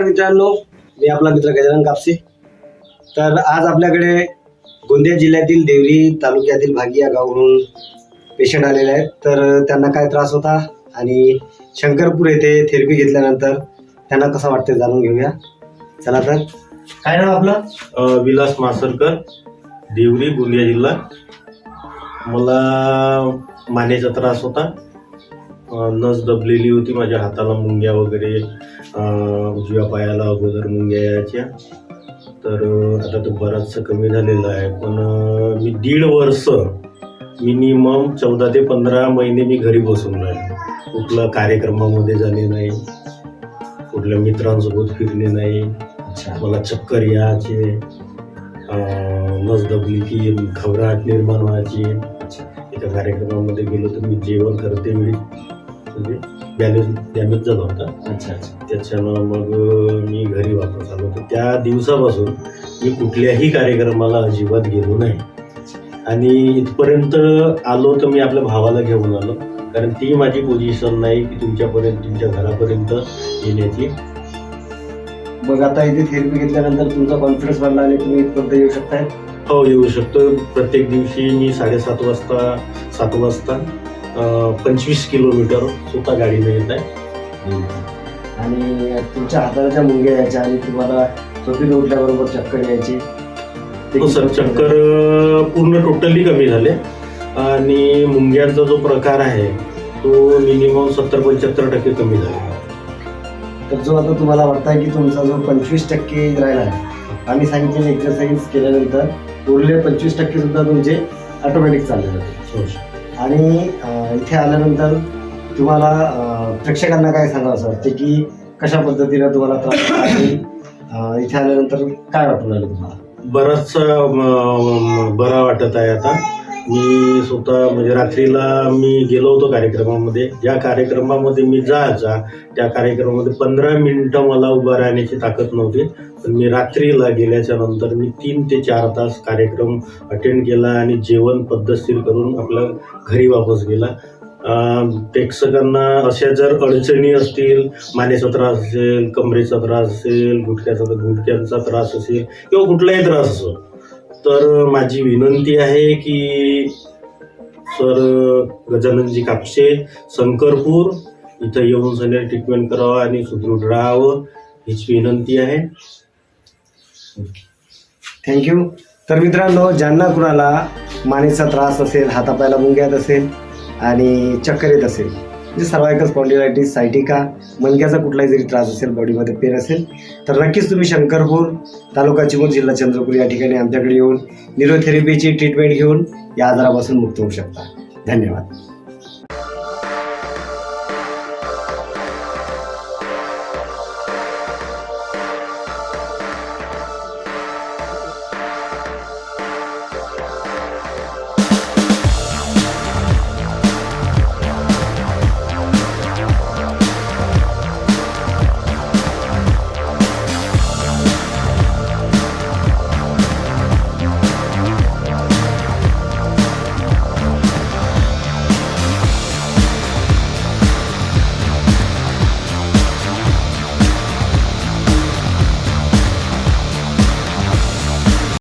मित्रांनो मी आपला मित्र गजानन कापसे. तर आज आपल्याकडे गोंदिया जिल्ह्यातील देवरी तालुक्यातील भागी या गावावरून पेशंट आलेले आहेत. तर त्यांना काय त्रास होता आणि शंकरपूर येथे थेरपी घेतल्यानंतर त्यांना कसं वाटते जाणून घेऊया. चला तर. काय नाव आपलं? अ, विलास मासरकर देवरी गोंदिया जिल्हा. मला मानेचा त्रास होता. नस दबलेली होती माझ्या हाताला मुंग्या वगैरे उजव्या पायाला अगोदर मुंग्या यायच्या. तर आता तो बराचसा कमी झालेला आहे. पण मी दीड वर्ष मिनिमम चौदा ते पंधरा महिने मी घरी बसून राहिलो. कुठल्या कार्यक्रमामध्ये झाले नाही. कुठल्या मित्रांसोबत फिरले नाही. मला चक्कर यायचे. नस दबली की घबराट निर्माण व्हायची. एका कार्यक्रमामध्ये गेलो तर मी जेवण करते वेळी. म्हणजे डॅमेज डॅमेज झाला होता. अच्छा अच्छा. त्याच्यानं मग मी घरी वापस आलो. तर त्या दिवसापासून मी कुठल्याही कार्यक्रमाला अजिबात गेलो नाही. आणि इथपर्यंत आलो तर मी आपल्या भावाला घेऊन आलो. कारण ती माझी पोझिशन नाही की तुमच्यापर्यंत तुमच्या घरापर्यंत येण्याची. मग आता इथे थेरपी घेतल्यानंतर तुमचा कॉन्फिडन्स वाढला आणि तुम्ही इथपर्यंत येऊ शकताय? हो येऊ शकतो प्रत्येक दिवशी मी साडेसात वाजता सात वाजता पंचवीस किलोमीटर स्वतः गाडीने येत आहे. आणि तुमच्या हाताला ज्या मुंग्या यायच्या आणि तुम्हाला झोपीत उठल्याबरोबर चक्कर यायची. ते हो सर चक्कर पूर्ण टोटली कमी झाले. आणि मुंग्यांचा जो प्रकार आहे तो मिनिमम सत्तर पंच्याहत्तर टक्के कमी झाला. तर जो आता तुम्हाला वाटतंय की तुमचा जो पंचवीस टक्के राहिला आहे आम्ही सांगितलेले एक्सरसाइज केल्यानंतर उरले पंचवीस टक्के सुद्धा तुमचे ऑटोमॅटिक चालले जाते. हो. आणि इथे आल्यानंतर तुम्हाला प्रेक्षकांना काय सांगावं असं वाटते की कशा पद्धतीनं तुम्हाला त्रास आणि इथे आल्यानंतर काय वाटून राहिलं तुम्हाला? बरंच अं, बरा वाटत आहे आता. मी स्वतः म्हणजे रात्रीला मी गेलो होतो कार्यक्रमामध्ये. ज्या कार्यक्रमामध्ये मी जायचा. त्या कार्यक्रमामध्ये पंधरा मिनिटं मला उभं राहण्याची ताकद नव्हती. पण मी रात्रीला गेल्याच्यानंतर मी तीन ते चार तास कार्यक्रम अटेंड केला आणि जेवण पद्धतशीर करून आपल्या घरी वापस गेला. प्रेक्षकांना अशा जर अडचणी असतील मानेचा त्रास असेल कमरेचा त्रास असेल गुटक्याचा गुटक्यांचा त्रास असेल किंवा कुठलाही त्रास असो तर माझी विनंती आहे की सर गजाननजी कापसे शंकरपूर इथं येऊन सगळ्या ट्रीटमेंट करावं आणि सुदृढ राहावं हीच विनंती आहे. थँक्यू तर मित्रांनो ज्यांना कुणाला मानेचा त्रास असेल हातापायला मुंग्यात असेल आणि चक्कर येत असेल म्हणजे सर्वायकल स्पॉन्डिलायटिस सायटिका मणक्याचा कुठलाही जरी त्रास असेल बॉडीमध्ये पेन असेल तर नक्कीच तुम्ही शंकरपूर तालुका चिमूर जिल्हा चंद्रपूर या ठिकाणी आमच्याकडे येऊन न्यूरोथेरपीची ट्रीटमेंट घेऊन या आजारापासून मुक्त होऊ शकता. धन्यवाद.